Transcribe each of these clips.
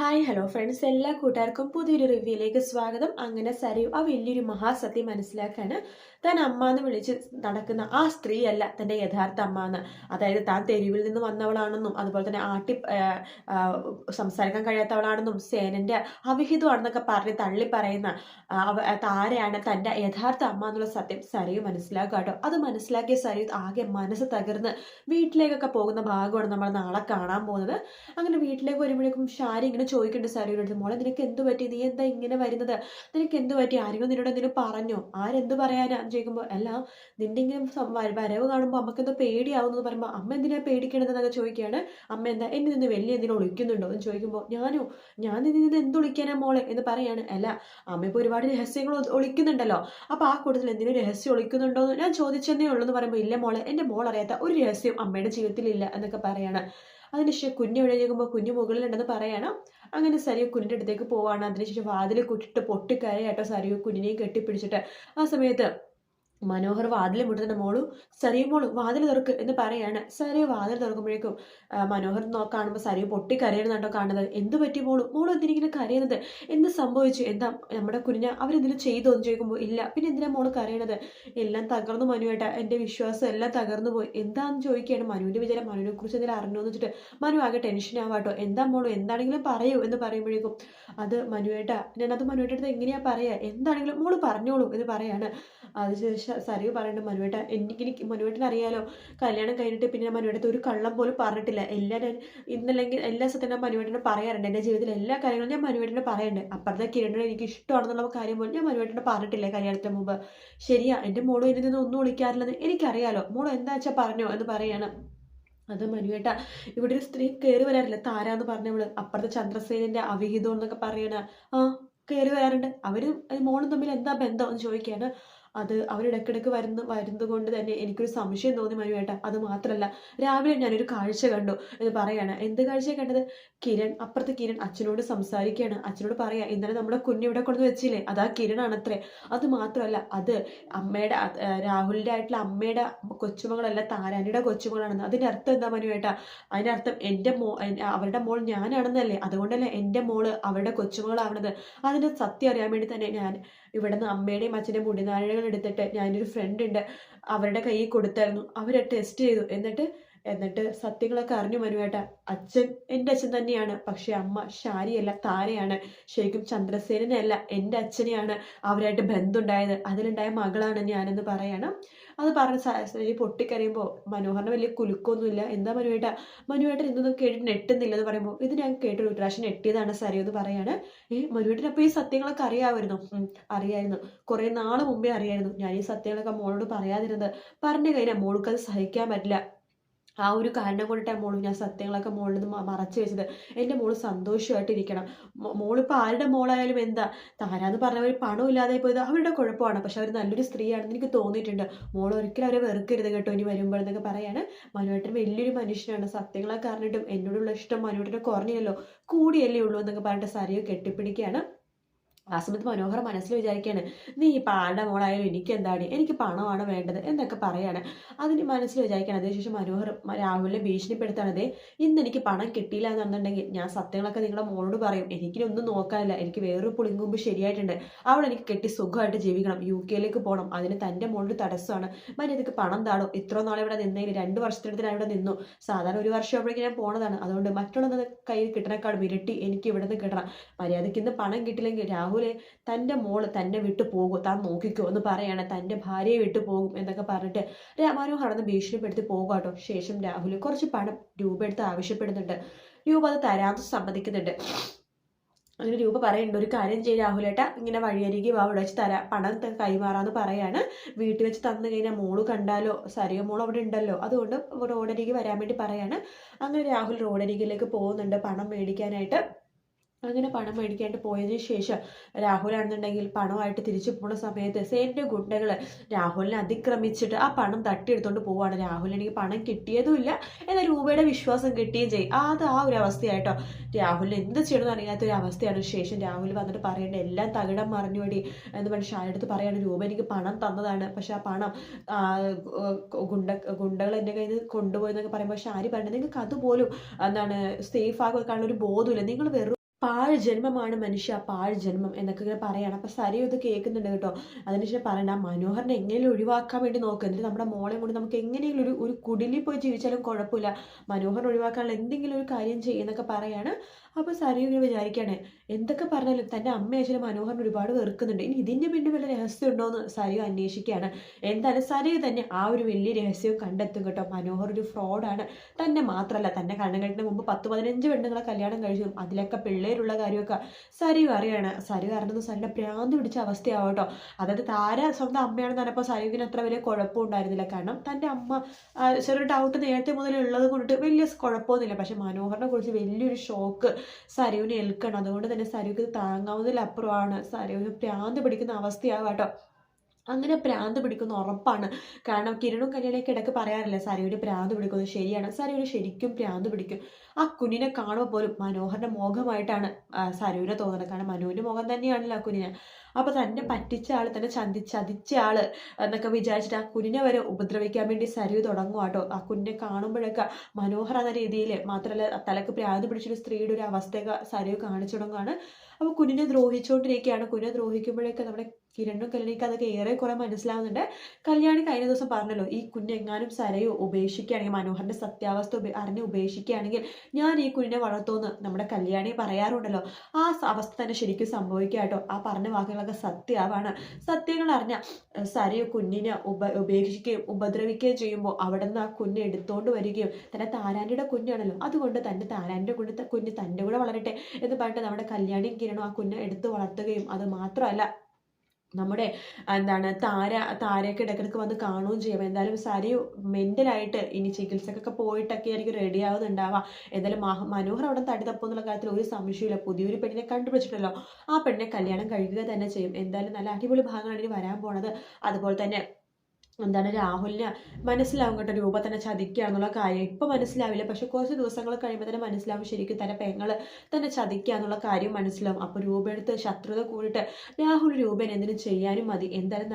Hi hello friends എല്ലാ കൂട്ടുകാർക്കും പുതിയൊരു റിവ്യൂയിലേക്ക് സ്വാഗതം. അങ്ങനെ സരയു ആ വലിയൊരു മഹാസത്യം മനസ്സിലാക്കാണ് താൻ അമ്മ എന്ന് വിളിച്ച് നടക്കുന്ന ആ സ്ത്രീയല്ല തന്റെ യഥാർത്ഥ അമ്മ എന്ന് അതായത് താൻ തെരുവിൽ നിന്ന് വന്നവളാണെന്നും അതുപോലെ തന്നെ ആട്ടി സംസാരിക്കാൻ കഴിയാത്തവളാണെന്നും സേനന്റെ അവിഹിതമാണെന്നൊക്കെ പറഞ്ഞ് തള്ളി പറയുന്ന താരയാണ് തന്റെ യഥാർത്ഥ അമ്മ എന്നുള്ള സത്യം സരയു മനസ്സിലാക്കുക കേട്ടോ. അത് മനസ്സിലാക്കിയ സരയു ആകെ മനസ്സ് തകർന്ന് വീട്ടിലേക്കൊക്കെ പോകുന്ന ഭാഗമാണ് നമ്മൾ നാളെ കാണാൻ പോകുന്നത്. അങ്ങനെ വീട്ടിലേക്ക് വരുമ്പോഴേക്കും ഷാരി ഇങ്ങനെ ചോദിക്കുന്നുണ്ട് സരയുടെ അടുത്ത് മോളെ നിനക്ക് എന്ത് പറ്റി? നീ എന്താ ഇങ്ങനെ വരുന്നത്? നിനക്ക് എന്ത് പറ്റി? ആരെങ്കിലും നിന്നോട് എന്തെങ്കിലും പറഞ്ഞോ? ആരെന്ത് പറയാനാ? ചോദിക്കുമ്പോൾ അല്ല നിന്റെ ഇങ്ങനെ വരവ് കാണുമ്പോൾ അമ്മയ്ക്ക് എന്തോ പേടിയാവുന്നു പറയുമ്പോൾ അമ്മ എന്തിനാ പേടിക്കണത്? എന്നൊക്കെ ചോദിക്കുകയാണ്. അമ്മ എന്താ എന്നെ നിന്ന് വലിയ എന്തിനും ഒളിക്കുന്നുണ്ടോ? എന്ന് ചോദിക്കുമ്പോൾ ഞാനോ? ഞാൻ നിന്നിൽ നിന്ന് എന്ത് ഒളിക്കാനാ മോളെ? എന്ന് പറയാണ്. അല്ല അമ്മ ഇപ്പോൾ ഒരുപാട് രഹസ്യങ്ങൾ ഒളിക്കുന്നുണ്ടല്ലോ. അപ്പോൾ ആ കൂട്ടത്തിൽ എന്തിനും രഹസ്യം ഒളിക്കുന്നുണ്ടോ? എന്ന് ഞാൻ ചോദിച്ചെന്നേ ഉള്ളൂ എന്ന് പറയുമ്പോൾ ഇല്ല മോളെ എന്റെ മോൾ അറിയാത്ത ഒരു രഹസ്യം അമ്മയുടെ ജീവിതത്തിലില്ല എന്നൊക്കെ പറയാണ്. അതിനുശേഷം കുഞ്ഞ് എവിടെ ചോദിക്കുമ്പോൾ കുഞ്ഞ് മുകളിലുണ്ടെന്ന് പറയണം. അങ്ങനെ സരിയോ കുഞ്ഞിന്റെ അടുത്തേക്ക് പോവാണ്. അതിനുശേഷം വാതിൽ കുട്ടിട്ട് പൊട്ടിക്കരയാട്ടോ സരിയോ കുഞ്ഞിനെയും കെട്ടിപ്പിടിച്ചിട്ട്. ആ സമയത്ത് മനോഹർ വാതിൽ മുട്ടുന്ന മോളു സരിയു മോളു വാതിൽ തുറക്ക് എന്ന് പറയാണ്. സരിയ വാതിൽ തുറക്കുമ്പോഴേക്കും മനോഹർ കാണുമ്പോൾ സരിയു പൊട്ടി കരയുന്നുണ്ടോ കാണുന്നത്. എന്ത് പറ്റി മോളു? മോളു എന്തിനിങ്ങനെ കരയുന്നത്? എന്ത് സംഭവിച്ചു? എന്താ നമ്മുടെ കുഞ്ഞ അവരെന്തിനും ചെയ്തോ? എന്ന് ചോദിക്കുമ്പോൾ ഇല്ല. പിന്നെ എന്തിനാ മോൾ കരയണത്? എല്ലാം തകർന്നു മനുവേട്ട എന്റെ വിശ്വാസം എല്ലാം തകർന്നു പോയി. എന്താന്ന് ചോദിക്കുകയാണ് മനുവിന്റെ വിചാരം. മനുവിനെ കുറിച്ച് എന്തെങ്കിലും അറിഞ്ഞോ എന്ന് വെച്ചിട്ട് മനു ആകെ ടെൻഷൻ ആവാട്ടോ. എന്താ മോളു? എന്താണെങ്കിലും പറയൂ എന്ന് പറയുമ്പോഴേക്കും അത് മനുവേട്ട ഞാനത് മനുവേട്ടടുത്ത് എങ്ങനെയാ പറയാ? എന്താണെങ്കിലും മോൾ പറഞ്ഞോളൂ എന്ന് പറയാണ്. അതിനുശേഷം സരിവ് പറയുന്നുണ്ട് മനുവേട്ട എനിക്ക് മനുവേട്ടൻ അറിയാലോ. കല്യാണം കഴിഞ്ഞിട്ട് പിന്നെ മനുവേട്ടത്തെ ഒരു കള്ളം പോലും പറഞ്ഞിട്ടില്ല. എല്ലാം ഞാൻ ഇന്നല്ലെങ്കിൽ എല്ലാ സത്യം ഞാൻ മനുവേട്ടനെ പറയാറുണ്ട്. എന്റെ ജീവിതത്തിൽ എല്ലാ കാര്യങ്ങളും ഞാൻ മനുവേട്ടനെ പറയുന്നുണ്ട് അപ്പുറത്തെ കിരണിനെ എനിക്ക് ഇഷ്ടമാണെന്നുള്ള കാര്യം പോലും ഞാൻ മനുവേട്ടനെ പറഞ്ഞിട്ടില്ല കല്യാണത്തിന് മുമ്പ്. ശരിയാ എന്റെ മോളും എന്നെ നിന്ന് ഒന്നും വിളിക്കാറില്ലെന്ന് എനിക്കറിയാലോ. മോൾ എന്താ വെച്ചാൽ പറഞ്ഞോ എന്ന് പറയാണ്. അത് മനുവേട്ട ഇവിടെ ഒരു സ്ത്രീ കയറി വരാറില്ല. താരാന്ന് പറഞ്ഞവൾ അപ്പുറത്തെ ചന്ദ്രസേനന്റെ അവിഹിതം എന്നൊക്കെ പറയണ. ആ കയറി വരാറുണ്ട്. അവർ മോളും തമ്മിൽ എന്താ ബന്ധം എന്ന് ചോദിക്കാണ് അത് അവരിടക്കിടക്ക് വരുന്ന വരുന്നത് കൊണ്ട് തന്നെ എനിക്കൊരു സംശയം തോന്നി മനുവേട്ട. അത് മാത്രമല്ല രാവിലെ ഞാനൊരു കാഴ്ച കണ്ടു. എന്ന് പറയാണ്. എന്ത് കാഴ്ച കണ്ടത്? കിരൺ അപ്പുറത്ത് കിരൺ അച്ഛനോട് സംസാരിക്കുകയാണ്. അച്ഛനോട് പറയാ ഇന്നലെ നമ്മുടെ കുഞ്ഞിവിടെ കൊണ്ടു വെച്ചില്ലേ? അതാ കിരണാണത്രേ. അത് മാത്രമല്ല അത് അമ്മയുടെ രാഹുലിന്റെ ആയിട്ടുള്ള അമ്മയുടെ കൊച്ചുമകളല്ല താരാനിയുടെ കൊച്ചുമകളാണെന്ന്. അതിന്റെ അർത്ഥം എന്താ മനുവേട്ട? അതിന്റെ അർത്ഥം എന്റെ മോ അവരുടെ മോൾ ഞാനാണെന്നല്ലേ? അതുകൊണ്ടല്ലേ എന്റെ മോൾ അവരുടെ കൊച്ചുമകളാവണത്. അതിന്റെ സത്യം അറിയാൻ വേണ്ടി തന്നെ ഞാൻ ഇവിടുന്ന് അമ്മയുടെയും അച്ഛന്റെയും മുടിനാഴകൾ എടുത്തിട്ട് ഞാനൊരു ഫ്രണ്ട് ഉണ്ട്. അവരുടെ കയ്യിൽ കൊടുത്തായിരുന്നു. അവരെ ടെസ്റ്റ് ചെയ്തു. എന്നിട്ട് എന്നിട്ട് സത്യങ്ങളൊക്കെ അറിഞ്ഞു മനുവേട്ട അച്ഛൻ എന്റെ അച്ഛൻ തന്നെയാണ്. പക്ഷെ അമ്മ ഷാരിയല്ല താരയാണ് ശരിക്കും ചന്ദ്രസേനയല്ല എന്റെ അച്ഛനെയാണ് അവരായിട്ട് ബന്ധമുണ്ടായത് അതിലുണ്ടായ മകളാണ് ഞാനെന്ന് പറയണം. അത് പറഞ്ഞ സരസ്വതി പൊട്ടിക്കരയുമ്പോൾ മനോഹറിന് വലിയ കുലുക്കൊന്നുമില്ല. എന്താ മനുവേട്ട മനുവേട്ടൻ ഇതൊന്നും കേട്ടിട്ട് നെട്ടുന്നില്ല എന്ന് പറയുമ്പോൾ ഇത് ഞാൻ കേട്ടൊരു പ്രാവശ്യം നെട്ടിയതാണ് സരിയോ എന്ന് പറയാണ്. ഏ മനുവേട്ടൻ അപ്പോൾ ഈ സത്യങ്ങളൊക്കെ അറിയാമായിരുന്നു? അറിയായിരുന്നു. കുറേ നാൾ മുമ്പേ അറിയായിരുന്നു. ഞാൻ ഈ സത്യങ്ങളൊക്കെ മോളോട് പറയാതിരുന്നത്. പറഞ്ഞു കഴിഞ്ഞാൽ മോൾക്ക് അത് സഹിക്കാൻ പറ്റില്ല. ആ ഒരു കാരണം കൊണ്ടിട്ടാണ് മോൾ ഞാൻ സത്യങ്ങളൊക്കെ മോളിൽ നിന്ന് മറച്ചു വെച്ചത്. എന്റെ മോൾ സന്തോഷമായിട്ടിരിക്കണം. മോളിപ്പോൾ ആരുടെ മോളായാലും എന്താ? താരാന്ന് പറഞ്ഞവർ പണം ഇല്ലാതെ പോയത് അവരുടെ കുഴപ്പമാണ്. പക്ഷെ അവർ നല്ലൊരു സ്ത്രീയാണെന്ന് എനിക്ക് തോന്നിയിട്ടുണ്ട്. മോൾ ഒരിക്കലും അവരെ വെറുക്കരുത് കേട്ടോ ഇനി വരുമ്പോഴെന്നൊക്കെ പറയാണ്. മനുവേട്ടൻ വലിയൊരു മനുഷ്യനാണ്. സത്യങ്ങളൊക്കെ അറിഞ്ഞിട്ടും എന്നോടുള്ള ഇഷ്ടം മനുവേട്ടന് കുറഞ്ഞല്ലോ കൂടിയല്ലേ ഉള്ളൂ എന്നൊക്കെ പറഞ്ഞിട്ട് സരിയോ കെട്ടിപ്പിടിക്കുകയാണ്. ആ സമയത്ത് മനോഹർ മനസ്സിൽ വിചാരിക്കുകയാണ് നീ ഇപ്പം ആരുടെ മോളായാലും എനിക്ക് എന്താണ് എനിക്ക് പണമാണ് വേണ്ടത് എന്നൊക്കെ പറയാണ്. അതിന് മനസ്സിൽ വിചാരിക്കുകയാണ് അതിനുശേഷം മനോഹർ രാഹുലിനെ ഭീഷണിപ്പെടുത്താണ്. അതെ ഇന്ന് എനിക്ക് പണം കിട്ടിയില്ല എന്നുണ്ടെങ്കിൽ ഞാൻ സത്യങ്ങളൊക്കെ നിങ്ങളുടെ മോളോട് പറയും. എനിക്കിനൊന്നും നോക്കാനില്ല. എനിക്ക് വേറൊരു പുളിങ്കുമ്പ് ശരിയായിട്ടുണ്ട്. അവിടെ എനിക്ക് കെട്ടി സുഖമായിട്ട് ജീവിക്കണം. യു കെയിലേക്ക് പോകണം അതിന് തന്റെ മോളൊരു തടസ്സമാണ്. മര്യാദയ്ക്ക് പണം താടോ. ഇത്ര നാളെ ഇവിടെ നിന്നതിൽ രണ്ട് വർഷത്തിനടുത്ത് ഞാൻ ഇവിടെ നിന്നു. സാധാരണ ഒരു വർഷം ആകുമ്പോഴേക്കും ഞാൻ പോണതാണ്. അതുകൊണ്ട് മറ്റുള്ളത് കയ്യിൽ കിട്ടണേക്കാളും ഇരട്ടി എനിക്ക് ഇവിടെ നിന്ന് കിട്ടണം. മര്യാദയ്ക്ക് ഇന്ന് പണം കിട്ടില്ലെങ്കിൽ രാഹുലെ തന്റെ മോൾ തന്നെ വിട്ടു പോകും താൻ നോക്കിക്കോ എന്ന് പറയാണ്. തന്റെ ഭാര്യയെ വിട്ടു പോകും എന്നൊക്കെ പറഞ്ഞിട്ട് മനോഹർ അന്ന് ഭീഷണിപ്പെടുത്തി പോകും കേട്ടോ. ശേഷം രാഹുൽ കുറച്ച് പണം രൂപ എടുത്ത് ആവശ്യപ്പെടുന്നുണ്ട്. രൂപ അത് തരാമെന്ന് സമ്മതിക്കുന്നുണ്ട്. അങ്ങനെ രൂപ പറയുന്നുണ്ട് ഒരു കാര്യം ചെയ്യും രാഹുലേട്ട ഇങ്ങനെ വഴിയരികെ വാ അവിടെ വെച്ച് തരാം. പണം കൈമാറാന്ന് പറയാണ്. വീട്ടിൽ വെച്ച് തന്നു കഴിഞ്ഞാൽ മോൾ കണ്ടാലോ? സരിയോ മോൾ അവിടെ ഉണ്ടല്ലോ. അതുകൊണ്ട് റോഡരികെ വരാൻ വേണ്ടി പറയാണ്. അങ്ങനെ രാഹുൽ റോഡരികിലേക്ക് പോകുന്നുണ്ട്. പണം മേടിക്കാനായിട്ട്. അങ്ങനെ പണം മേടിക്കാണ്ട് പോയതിനു ശേഷം രാഹുലാണെന്നുണ്ടെങ്കിൽ പണമായിട്ട് തിരിച്ചു പോണ സമയത്ത് സേന്റെ ഗുണ്ടകൾ രാഹുലിനെ അതിക്രമിച്ചിട്ട് ആ പണം തട്ടിയെടുത്തോണ്ട് പോവാണ്. രാഹുലിനെനിക്ക് പണം കിട്ടിയതുമില്ല എന്നാൽ രൂപയുടെ വിശ്വാസം കിട്ടുകയും ചെയ്യും അത് ആ ഒരു അവസ്ഥയായിട്ടോ. രാഹുലിന് എന്ത് ചെയ്യണമെന്ന് അറിയാത്ത ഒരു അവസ്ഥയാണ്. ശേഷം രാഹുൽ വന്നിട്ട് പറയേണ്ട എല്ലാം തകിടം മറിഞ്ഞുപടി എന്ന് പറഞ്ഞ് ഷായുടെ അടുത്ത് പറയാണ് രൂപ എനിക്ക് പണം തന്നതാണ്. പക്ഷെ ആ പണം ഗുണ്ട ഗുണ്ടകൾ എന്റെ കയ്യിൽ നിന്ന് കൊണ്ടുപോയെന്നൊക്കെ പറയുമ്പോൾ ഷാരി പറയുന്നത് നിങ്ങൾക്ക് അതുപോലും എന്താണ് സേഫ് ആക്കി വെക്കാനുള്ള ഒരു ബോധമില്ല നിങ്ങൾ വെറും പാഴ് ജന്മമാണ് മനുഷ്യ പാഴ് ജന്മം എന്നൊക്കെ ഇങ്ങനെ പറയാണ്. അപ്പോൾ സരിയും ഇത് കേൾക്കുന്നുണ്ട് കേട്ടോ. അതിനുശേഷം പറയണ്ട മനോഹരനെ എങ്ങനെയും ഒഴിവാക്കാൻ വേണ്ടി നോക്കുക എന്നിട്ട് നമ്മുടെ മോളെ കൊണ്ട് നമുക്ക് എങ്ങനെയെങ്കിലും ഒരു ഒരു കുടിലിൽ പോയി ജീവിച്ചാലും കുഴപ്പമില്ല. മനോഹരൻ ഒഴിവാക്കാനുള്ള എന്തെങ്കിലും ഒരു കാര്യം ചെയ്യുന്നൊക്കെ പറയാണ്. അപ്പോൾ സരിയും ഇങ്ങനെ വിചാരിക്കുകയാണ് എന്തൊക്കെ പറഞ്ഞാലും തന്റെ അമ്മ അച്ഛനും മനോഹരൻ ഒരുപാട് വെറുക്കുന്നുണ്ട്. ഇനി ഇതിന്റെ പിന്നെ വല്ല രഹസ്യം ഉണ്ടോ എന്ന് സരിയു അന്വേഷിക്കുകയാണ്. എന്തായാലും സരിയു തന്നെ ആ ഒരു വലിയ രഹസ്യം കണ്ടെത്തും കേട്ടോ. മനോഹർ ഒരു ഫ്രോഡാണ് തന്നെ മാത്രമല്ല തന്നെ കണ്ണുകെട്ടിന് മുമ്പ് പത്ത് പതിനഞ്ച് പെണ്ണുങ്ങളെ കല്യാണം കഴിച്ചു. അതിലൊക്കെ പിള്ളേരുള്ള കാര്യമൊക്കെ സരി അറിയാണ്. സരി അറിഞ്ഞത് സരിയുടെ പ്രാന്ത് പിടിച്ച അവസ്ഥയാവും കേട്ടോ. അതായത് താര സ്വന്തം അമ്മയാണെന്ന് പറഞ്ഞപ്പോൾ സരിവിന് അത്ര വലിയ കുഴപ്പമുണ്ടായിരുന്നില്ല കാരണം തന്റെ അമ്മ ചെറിയ ഡൗട്ട് നേരത്തെ മുതൽ ഉള്ളത് കൊണ്ടിട്ട് വലിയ കുഴപ്പമൊന്നുമില്ല. പക്ഷെ മനോഹറിനെ കുറിച്ച് വലിയൊരു ഷോക്ക് സരുവിനെ ഏൽക്കണം. അതുകൊണ്ട് തന്നെ സരുവിക്ക് താങ്ങാവുന്നതിലപ്പുറമാണ്. സരുവിന് പ്രാന്ത് പിടിക്കുന്ന അവസ്ഥയാവും കേട്ടോ. അങ്ങനെ പ്രാന്ത് പിടിക്കുന്ന ഉറപ്പാണ്. കാരണം കിരണും കല്യാണിയൊക്കെ ഇടയ്ക്ക് പറയാറില്ല സരയുടെ പ്രാന്ത് പിടിക്കുന്നത് ശരിയാണ്. സരയുടെ ശരിക്കും പ്രാന്ത് പിടിക്കും. ആ കുഞ്ഞിനെ കാണുമ്പോൾ പോലും മനോഹരന്റെ മുഖമായിട്ടാണ് ആ, സരുവിനെ തോന്നുന്നത് കാരണം മനുവിന്റെ മുഖം തന്നെയാണല്ലോ ആ കുഞ്ഞിനെ. അപ്പൊ തന്നെ പറ്റിച്ച ആൾ തന്നെ ചന്തി ചതിച്ച ആൾ എന്നൊക്കെ വിചാരിച്ചിട്ട് ആ കുഞ്ഞിനെ വരെ ഉപദ്രവിക്കാൻ വേണ്ടി സരുവ് തുടങ്ങും കേട്ടോ ആ കുഞ്ഞിനെ കാണുമ്പോഴൊക്കെ മനോഹർ എന്ന രീതിയിൽ മാത്രമല്ല തലക്ക് പ്രാന്ത് പിടിച്ചൊരു സ്ത്രീയുടെ ഒരു അവസ്ഥയൊക്കെ സരുവ് കാണിച്ചു തുടങ്ങുകയാണ് അപ്പോൾ കുഞ്ഞിനെ ദ്രോഹിച്ചുകൊണ്ടിരിക്കുകയാണ് കുഞ്ഞിനെ ദ്രോഹിക്കുമ്പോഴൊക്കെ നമ്മുടെ കിരണും കല്യാണിക്ക് അതൊക്കെ ഏറെ കുറെ മനസ്സിലാവുന്നുണ്ട്. കല്യാണി കഴിഞ്ഞ ദിവസം പറഞ്ഞല്ലോ ഈ കുഞ്ഞെങ്ങാനും സരയോ ഉപേക്ഷിക്കുകയാണെങ്കിൽ മനോഹറിന്റെ സത്യാവസ്ഥ അറിഞ്ഞ് ഉപേക്ഷിക്കുകയാണെങ്കിൽ ഞാൻ ഈ കുഞ്ഞിനെ വളർത്തുമെന്ന് നമ്മുടെ കല്യാണി പറയാറുണ്ടല്ലോ. ആ അവസ്ഥ തന്നെ ശരിക്കും സംഭവിക്കുക കേട്ടോ. ആ പറഞ്ഞ വാക്കുകളൊക്കെ സത്യമാവാണ് സത്യങ്ങൾ അറിഞ്ഞ സരയോ കുഞ്ഞിനെ ഉപ ഉപേക്ഷിക്കുകയും ഉപദ്രവിക്കുകയും ചെയ്യുമ്പോൾ അവിടെ നിന്ന് ആ കുഞ്ഞ് എടുത്തുകൊണ്ട് വരികയും തന്നെ താരാന്റെ കുഞ്ഞാണല്ലോ. അതുകൊണ്ട് തന്നെ താരാന്റെ കുഞ്ഞ് കുഞ്ഞ് തന്റെ കൂടെ വളരട്ടെ എന്ന് പറഞ്ഞിട്ട് നമ്മുടെ കല്യാണിയും കിരണും ആ കുഞ്ഞ് എടുത്ത് വളർത്തുകയും അത് മാത്രമല്ല നമ്മുടെ എന്താണ് താര താരയൊക്കെ ഇടയ്ക്കിടയ്ക്ക് വന്ന് കാണുകയും ചെയ്യും. എന്തായാലും സരി മെന്റലായിട്ട് ഇനി ചികിത്സക്കൊക്കെ പോയിട്ടൊക്കെ ആയിരിക്കും റെഡി ആവുന്നുണ്ടാവാം എന്തായാലും മഹ മനോഹർ അവിടെ തടി തപ്പുന്നുള്ള കാര്യത്തിൽ ഒരു സംശയമില്ല പുതിയൊരു പെണ്ണിനെ കണ്ടുപിടിച്ചിട്ടല്ലോ. ആ പെണ്ണിനെ കല്യാണം കഴിക്കുക തന്നെ ചെയ്യും. എന്തായാലും നല്ല അടിപൊളി ഭാഗങ്ങളാണ് ഇനി വരാൻ പോണത്. അതുപോലെ തന്നെ എന്താണ് രാഹുലിന് മനസ്സിലാവും കേട്ടോ രൂപ തന്നെ ചതിക്കുകയാണെന്നുള്ള കാര്യം. ഇപ്പം മനസ്സിലാവില്ല. പക്ഷെ കുറച്ച് ദിവസങ്ങൾ കഴിയുമ്പോൾ തന്നെ മനസ്സിലാവും ശരിക്കും തന്നെ പെങ്ങൾ തന്നെ ചതിക്കുക എന്നുള്ള കാര്യം മനസ്സിലാവും. അപ്പോൾ രൂപ എടുത്ത് ശത്രുത കൂടിയിട്ട് രാഹുൽ രൂപൻ എന്തിനും ചെയ്യാനും മതി. എന്തായാലും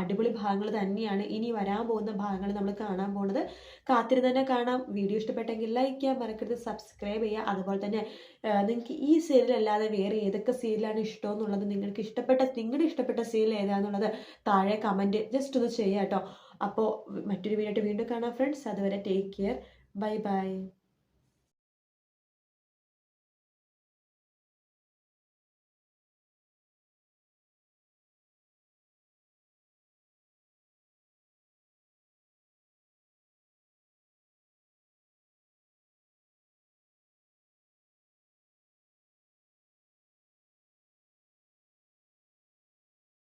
അടിപൊളി ഭാഗങ്ങൾ തന്നെയാണ് ഇനി വരാൻ പോകുന്ന ഭാഗങ്ങൾ നമ്മൾ കാണാൻ പോകുന്നത് കാത്തിരുന്ന് തന്നെ കാണാം. വീഡിയോ ഇഷ്ടപ്പെട്ടെങ്കിൽ ലൈക്ക് ചെയ്യാൻ മറക്കരുത്. സബ്സ്ക്രൈബ് ചെയ്യുക. അതുപോലെ തന്നെ നിങ്ങൾക്ക് ഈ സീരിയൽ അല്ലാതെ വേറെ ഏതൊക്കെ സീരിയലാണ് ഇഷ്ടമെന്നുള്ളത് നിങ്ങൾക്ക് ഇഷ്ടപ്പെട്ട നിങ്ങളുടെ ഇഷ്ടപ്പെട്ട സീരിയൽ ഏതാണെന്നുള്ളത് താഴെ കമന്റ് ജസ്റ്റ് ഒന്ന് ചെയ്യാം കേട്ടോ. അപ്പോൾ മറ്റൊരു വീഡിയോ വീണ്ടും കാണാം ഫ്രണ്ട്സ് അതുവരെ ടേക്ക് കെയർ ബൈ ബൈ